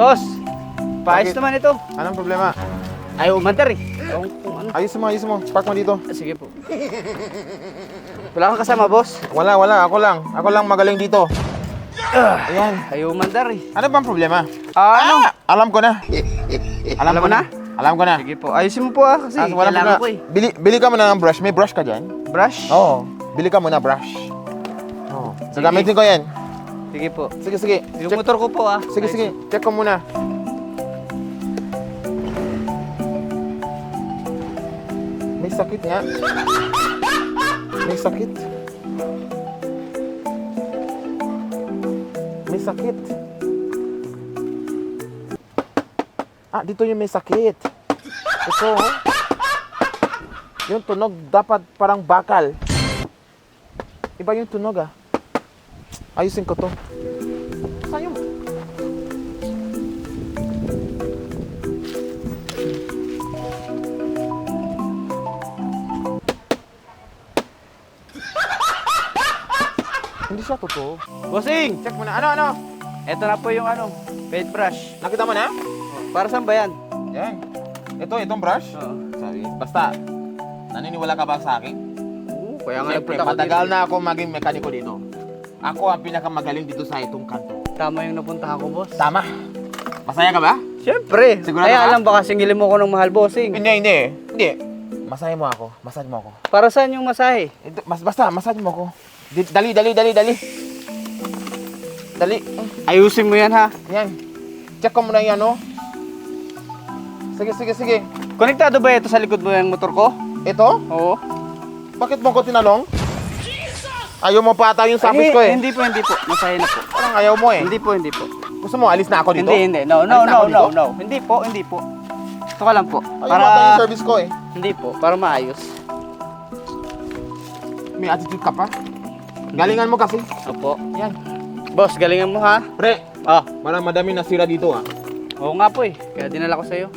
Paayos Bakit? naman ito. Anong problema? Ayaw umandar eh. Kung ano. Ayos mo, ayos mo. Park mo dito. Ah, Sige po. Wala kang kasama, boss? Wala, wala. Ako lang. Ako lang magaling dito. Ayan. Ayaw umandar eh. Ano bang problema? Ah, ano? Alam ko na. Alam, mo na? Alam ko na. Sige po. Ayusin mo po ah, kasi Ah, wala kailangan ka. ko eh. Bili, bili ka muna ng brush. May brush ka dyan? Brush? Oo. Bili ka muna brush. Oo. Gagamitin ko yan. Sige po. Sige, sige. Yung Check. motor ko po ah. Sige, Ayos. sige. Check ko muna. May sakit nga. May sakit. May sakit. Ah, dito yung may sakit. Ito. oh. Yung tunog dapat parang bakal. Iba yung tunog ah. Ayusin ko to. Saan yung Hindi siya totoo. Bossing! Check mo na. Ano, ano? Ito na po yung ano, paint brush. Nakita mo na? Para saan ba yan? Yan. Ito, itong brush. Oo. Sabi, basta, naniniwala ka ba sa akin? Oo, kaya nga Siyempre, nagpunta ko matagal dito. na ako maging mekaniko dito. Ako ang pinakamagaling dito sa itong kanto. Tama yung napuntahan ko, boss. Tama. Masaya ka ba? Siyempre. Sigurado Kaya ka? alam ba kasi ngilin mo ko ng mahal, bossing? Hindi, hindi. Hindi. Masaya mo ako. Massage mo ako. Para saan yung masahe? Ito, mas, basta, massage mo ako. Di- Dali, dali, dali, dali. Dali. Ayusin mo yan ha. Yan. Check ko muna yan, oh. Sige, sige, sige. Konektado ba ito sa likod mo yung motor ko? Ito? Oo. Bakit mo ko tinalong? Ayaw mo pa ata yung sapis ko eh. Hindi po, hindi po. Masahe na po. Parang ayaw mo eh. Hindi po, hindi po. Gusto mo, alis na ako dito? Hindi, hindi. No, no, Alis na no, ako no, dito? no. Hindi po, hindi po. Ito ka lang po. Ayaw Para, mo ata yung service ko eh. hindi po. Para maayos. May attitude ka pa. Galingan mo kasi. Opo. Yan. Boss, galingan mo ha. Pre, Ah, marang madami nasira dito ah. oo nga po eh. Kaya dinala ko sa'yo.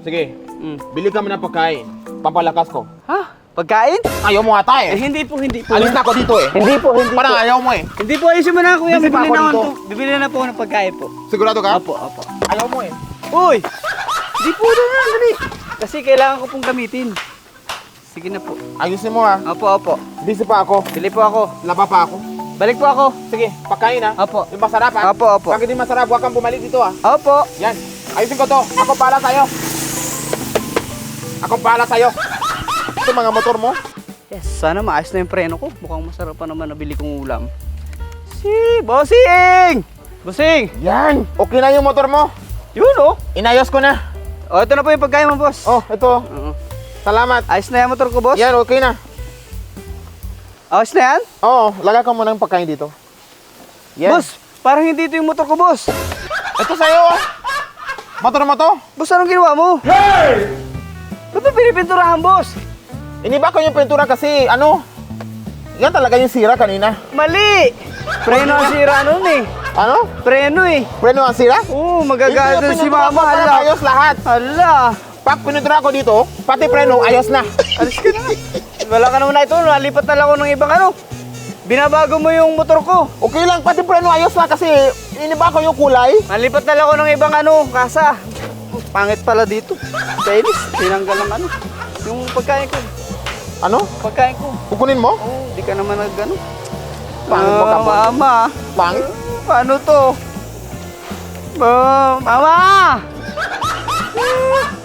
Sige, Mm. bili ka muna pagkain. Pampalakas ko. Ha? Pagkain? Ayaw mo ata Eh, eh. hindi po, hindi po. Alis na ako dito eh. Hindi po, hindi Parang po. ayaw mo eh. Hindi po, ayusin mo na kuya. Busy pa Bibili ako na ako. dito. to- Bibili na po ako ng pagkain po. Sigurado ka? Opo, opo. Ayaw mo eh. Uy! Hindi po na na, dali. Kasi kailangan ko pong gamitin. Sige na po. Ayusin mo ah. Opo, opo. Busy pa ako. Bili po ako. Laba pa ako. Balik po ako. Sige, pagkain ah. Opo. Yung masarap ah. Opo, opo. Pag hindi masarap, huwag kang bumalik dito ah. Opo. Yan. Ayusin ko to. Ako pala sa'yo. Ako pala sa'yo. Ito mga motor mo. Yes, sana maayos na yung preno ko. Mukhang masarap pa naman nabili kong ulam. Si Bossing! Bossing! Yan. Okay na yung motor mo. Yun oh. Inayos ko na. Oh, ito na po yung pagkain mo, boss. Oh, ito. Oo. Salamat. Ayos na yung motor ko, boss. Yan, okay na. Ayos na yan? Oo, lagay ko muna yung pagkain dito. Yan. Boss, parang hindi ito yung motor ko, boss. Ito sa'yo ah. Motor mo to. Boss, anong ginawa mo? Hey! Ba't mo pinipinturahan, boss? Iniba ko yung pintura kasi ano, yan talaga yung sira kanina. Mali! Preno ang sira nun eh. Ano? Preno eh. Preno ang sira? Oo, magagalit Hindi, si pinuntura ko mama. para Hala. ayos lahat. Hala. Pag pinuntura ko dito, pati preno, ayos na. Alis ka na. Wala ka naman na ito. Nalipat na lang ako ng ibang ano. Binabago mo yung motor ko. Okay lang, pati preno ayos na kasi iniba ko yung kulay. Nalipat na lang ako ng ibang ano, kasa. Pangit pala dito. Kainis. Tinanggal ng ano. Yung pagkain ko. Ano? Pagkain ko. Kukunin mo? Oo, di ka naman nag ano. Pangit mo Ah, ka po. Mama. Pangit? Paano to? Ah, mama!